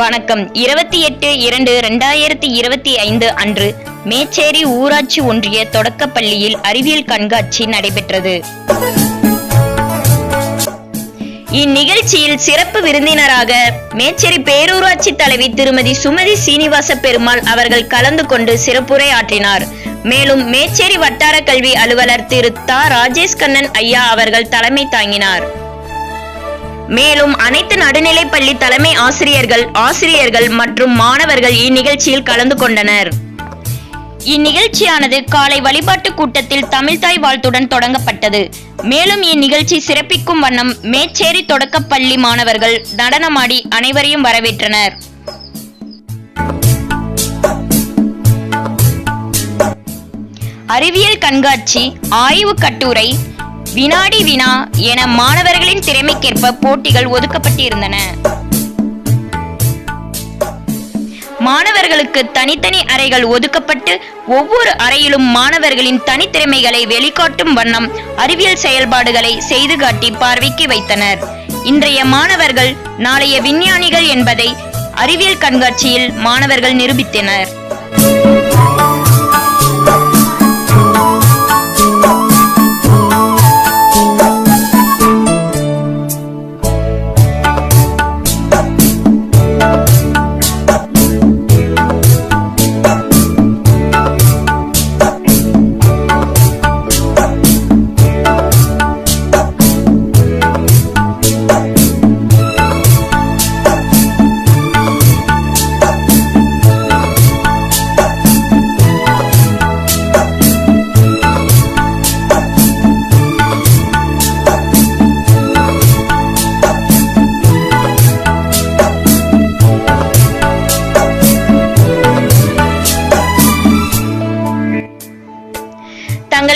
வணக்கம். இருபத்தி எட்டு இரண்டு இரண்டாயிரத்தி இருபத்தி ஐந்து அன்று மேச்சேரி ஊராட்சி ஒன்றிய தொடக்கப்பள்ளியில் அறிவியல் கண்காட்சி நடைபெற்றது. இந்நிகழ்ச்சியில் சிறப்பு விருந்தினராக மேச்சேரி பேரூராட்சி தலைவி திருமதி சுமதி சீனிவாச பெருமாள் அவர்கள் கலந்து கொண்டு சிறப்புரை ஆற்றினார் மேலும் மேச்சேரி வட்டார கல்வி அலுவலர் திரு தா. ராஜேஷ் கண்ணன் ஐயா அவர்கள் தலைமை தாங்கினார். மேலும் அனைத்து நடுநிலைப்பள்ளி தலைமை ஆசிரியர்கள் ஆசிரியர்கள் மற்றும் மாணவர்கள் இந்நிகழ்ச்சியில் கலந்து கொண்டனர். இந்நிகழ்ச்சியானது காலை வழிபாட்டு கூட்டத்தில் தமிழ்தாய் வாழ்த்துடன் தொடங்கப்பட்டது. மேலும் இந்நிகழ்ச்சி சிறப்பிக்கும் வண்ணம் மேச்சேரி தொடக்கப்பள்ளி மாணவர்கள் நடனமாடி அனைவரையும் வரவேற்றனர். அறிவியல் கண்காட்சி ஆய்வு கட்டுரை வினாடி வினா என மாணவர்களின் திறமைக்கேற்ப போட்டிகள் ஒதுக்கப்பட்டிருந்தன. மாணவர்களுக்கு தனித்தனி அறைகள் ஒதுக்கப்பட்டு ஒவ்வொரு அறையிலும் மாணவர்களின் தனித்திறமைகளை வெளிக்காட்டும் வண்ணம் அறிவியல் செயல்பாடுகளை செய்து காட்டி பார்வைக்கு வைத்தனர். இன்றைய மாணவர்கள் நாளைய விஞ்ஞானிகள் என்பதை அறிவியல் கண்காட்சியில் மாணவர்கள் நிரூபித்தனர்.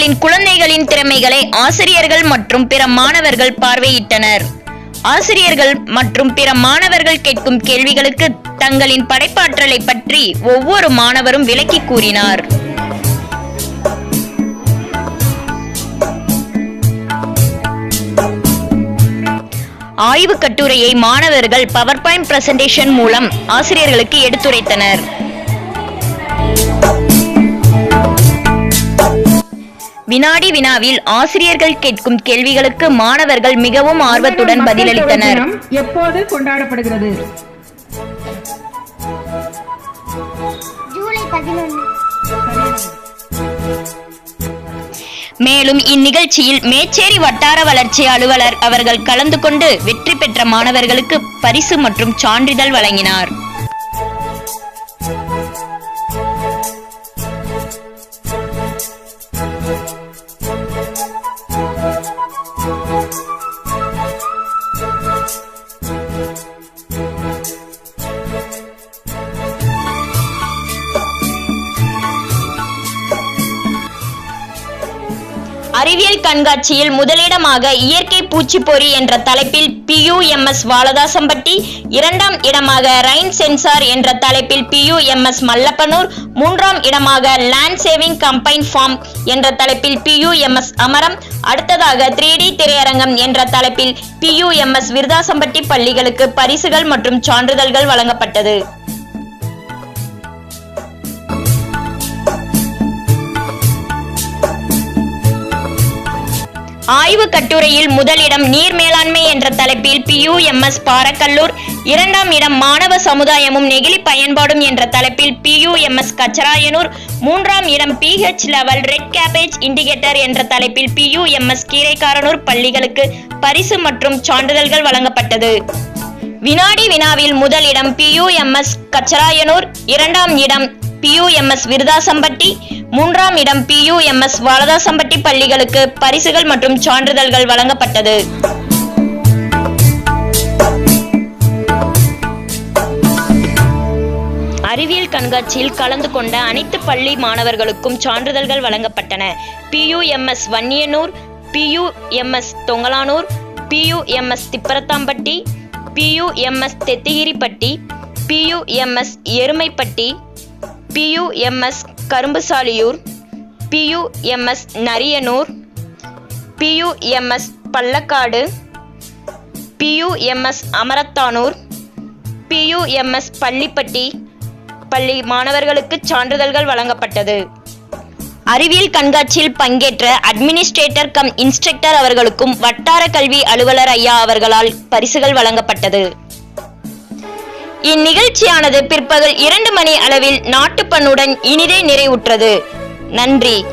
தங்களின் குழந்தைகளின் திறமைகளை ஆசிரியர்கள் மற்றும் பிற மாணவர்கள் பார்வையிட்டனர். ஆசிரியர்கள் மற்றும் பிற மாணவர்கள் கேட்கும் கேள்விகளுக்கு தங்களின் படைப்பாற்றலை பற்றி ஒவ்வொரு மாணவரும் விளக்கி கூறினார். ஆய்வு கட்டுரையை மாணவர்கள் பவர் பாயிண்ட் பிரசன்டேஷன் மூலம் ஆசிரியர்களுக்கு எடுத்துரைத்தனர். வினாடி வினாவில் ஆசிரியர்கள் கேட்கும் கேள்விகளுக்கு மாணவர்கள் மிகவும் ஆர்வத்துடன் பதிலளித்தனர். எப்போது கொண்டாடப்படுகிறது? மேலும் இந்நிகழ்ச்சியில் மேச்சேரி வட்டார வளர்ச்சி அலுவலர் அவர்கள் கலந்து கொண்டு வெற்றி பெற்ற மாணவர்களுக்கு பரிசு மற்றும் சான்றிதழ் வழங்கினார். அறிவியல் கண்காட்சியில் முதலிடமாக இயற்கை பூச்சிப்பொறி என்ற தலைப்பில் பியூஎம்எஸ் வாலதாசம்பட்டி இரண்டாம் இடமாக ரைன் சென்சார் என்ற தலைப்பில் பியூஎம்எஸ் மல்லப்பனூர் மூன்றாம் இடமாக லேண்ட் சேவிங் கம்பைன் ஃபார்ம் என்ற தலைப்பில் பியூஎம்எஸ் அமரம் அடுத்ததாக த்ரீ டி திரையரங்கம் என்ற தலைப்பில் பியூஎம்எஸ் விருதாசம்பட்டி பள்ளிகளுக்கு பரிசுகள் மற்றும் சான்றிதழ்கள் வழங்கப்பட்டது. ஆய்வு கட்டுரையில் முதலிடம் நீர் மேலாண்மை என்ற தலைப்பில் பியூஎம்எஸ் பாரக்கல்லூர் இரண்டாம் இடம் மாணவ சமுதாயமும் நெகிழி பயன்பாடும் என்ற தலைப்பில் பியூஎம்எஸ் கச்சராயனூர் மூன்றாம் இடம் PH level red cabbage indicator என்ற தலைப்பில் பியூஎம்எஸ் கீரைக்காரனூர் பள்ளிகளுக்கு பரிசு மற்றும் சான்றிதழ்கள் வழங்கப்பட்டது. வினாடி வினாவில் முதலிடம் பியூஎம்எஸ் கச்சராயனூர் இரண்டாம் இடம் பியூஎம்எஸ் விருதாசம்பட்டி மூன்றாம் இடம் பியூஎம்எஸ் வாலதாசம்பட்டி பள்ளிகளுக்கு பரிசுகள் மற்றும் சான்றிதழ்கள் வழங்கப்பட்டது. அறிவியல் கண்காட்சியில் கலந்து கொண்ட அனைத்து பள்ளி மாணவர்களுக்கும் சான்றிதழ்கள் வழங்கப்பட்டன. PUMS Vanniyanur PUMS Thongalanur PUMS Thipparathampatti PUMS Thethigiripatti PUMS Erumaipatti PUMS Karumbusaliyur PUMS Nariyanur PUMS Pallakadu PUMS Amarathanur PUMS Pallipatti பள்ளி மாணவர்களுக்கு சான்றிதழ்கள் வழங்கப்பட்டது. அறிவியல் கண்காட்சியில் பங்கேற்ற அட்மினிஸ்ட்ரேட்டர் கம் இன்ஸ்ட்ரக்டர் அவர்களுக்கும் வட்டார கல்வி அலுவலர் ஐயா அவர்களால் பரிசுகள் வழங்கப்பட்டது. இந்நிகழ்ச்சியானது பிற்பகல் இரண்டு மணி அளவில் நாட்டுப்பண்ணுடன் இனிதே நிறைவுற்றது. நன்றி.